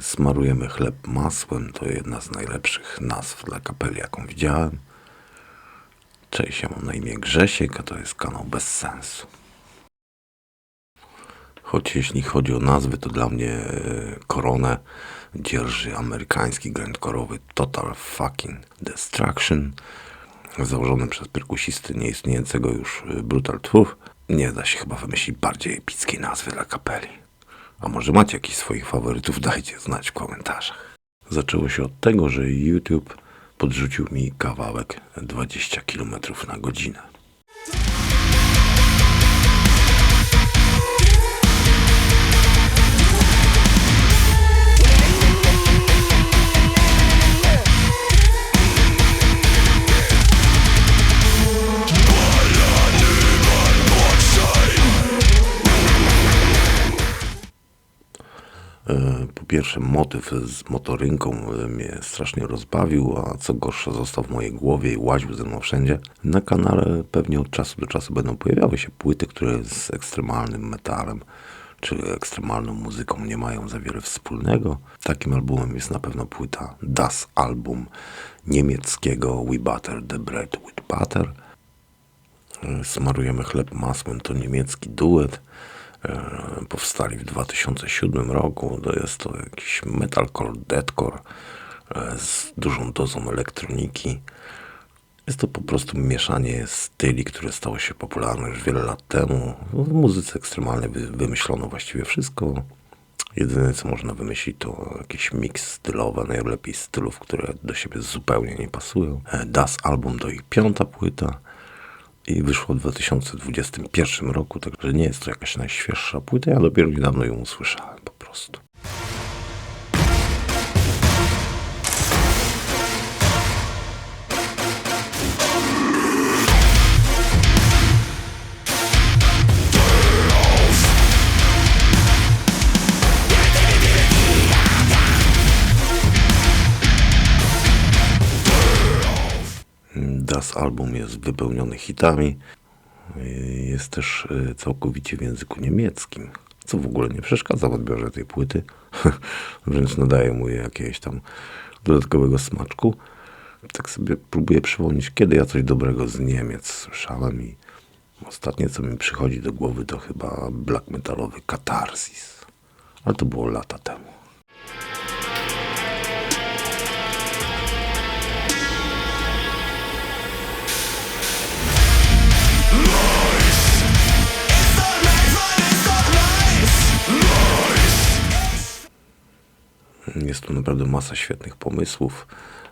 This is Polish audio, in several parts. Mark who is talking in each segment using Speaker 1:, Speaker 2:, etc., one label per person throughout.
Speaker 1: Smarujemy chleb masłem. To jedna z najlepszych nazw dla kapeli, jaką widziałem. Cześć, ja mam na imię Grzesiek, a to jest kanał bez sensu. Choć jeśli chodzi o nazwy, to dla mnie e, koronę dzierży amerykański grindcore'owy Total Fucking Destruction, założony przez perkusisty nieistniejącego już e, Brutal Truth. Nie da się chyba wymyślić bardziej epickiej nazwy dla kapeli. A może macie jakiś swoich faworytów? Dajcie znać w komentarzach. Zaczęło się od tego, że YouTube podrzucił mi kawałek 20 km na godzinę. Po pierwsze, motyw z motorynką e, mnie strasznie rozbawił, a co gorsza, został w mojej głowie i łaził ze mną wszędzie. Na kanale pewnie od czasu do czasu będą pojawiały się płyty, które z ekstremalnym metalem czy ekstremalną muzyką nie mają za wiele wspólnego. Takim albumem jest na pewno płyta Das Album niemieckiego We Butter the Bread with Butter. E, Smarujemy chleb masłem to niemiecki duet. E, Powstali w 2007 roku. To jest to jakiś metalcore, deathcore e, z dużą dozą elektroniki. Jest to po prostu mieszanie styli, które stało się popularne już wiele lat temu. W muzyce ekstremalnej wy- wymyślono właściwie wszystko. Jedyne co można wymyślić to jakiś miks stylowy, najlepiej stylów, które do siebie zupełnie nie pasują. E, Das Album to ich piąta płyta i wyszło w 2021 roku, także nie jest to jakaś najświeższa płyta, ja dopiero niedawno ją usłyszałem po prostu. Das album jest wypełniony hitami. Jest też y, całkowicie w języku niemieckim, co w ogóle nie przeszkadza w odbiorze tej płyty. Wręcz nadaje mu jakiegoś tam dodatkowego smaczku. Tak sobie próbuję przypomnieć, kiedy ja coś dobrego z Niemiec słyszałem i ostatnie, co mi przychodzi do głowy, to chyba black metalowy Katarsis. Ale to było lata temu. Jest tu naprawdę masa świetnych pomysłów,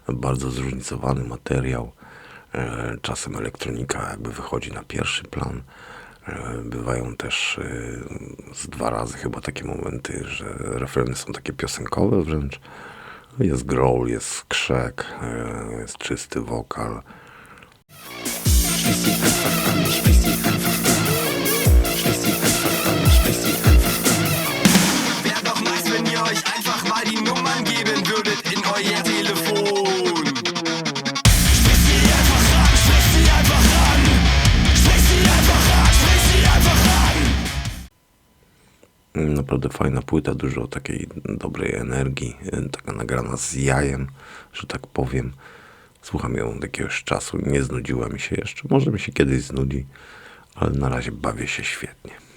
Speaker 1: bardzo zróżnicowany materiał. E, Czasem elektronika jakby wychodzi na pierwszy plan. E, Bywają też e, z dwa razy chyba takie momenty, że refreny są takie piosenkowe wręcz. Jest growl, jest skrzek, e, jest czysty wokal. Naprawdę fajna płyta, dużo takiej dobrej energii, taka nagrana z jajem, że tak powiem. Słucham ją od jakiegoś czasu, nie znudziła mi się jeszcze. Może mi się kiedyś znudzi, ale na razie bawię się świetnie.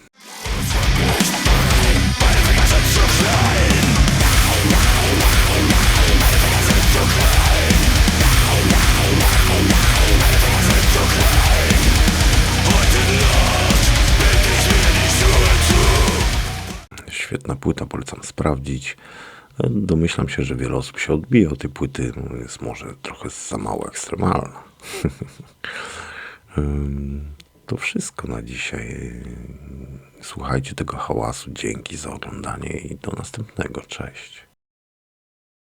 Speaker 1: Płyta, polecam sprawdzić. Domyślam się, że wiele osób się odbije od tej płyty. Jest może trochę za mało ekstremalna. To wszystko na dzisiaj. Słuchajcie tego hałasu. Dzięki za oglądanie i do następnego. Cześć.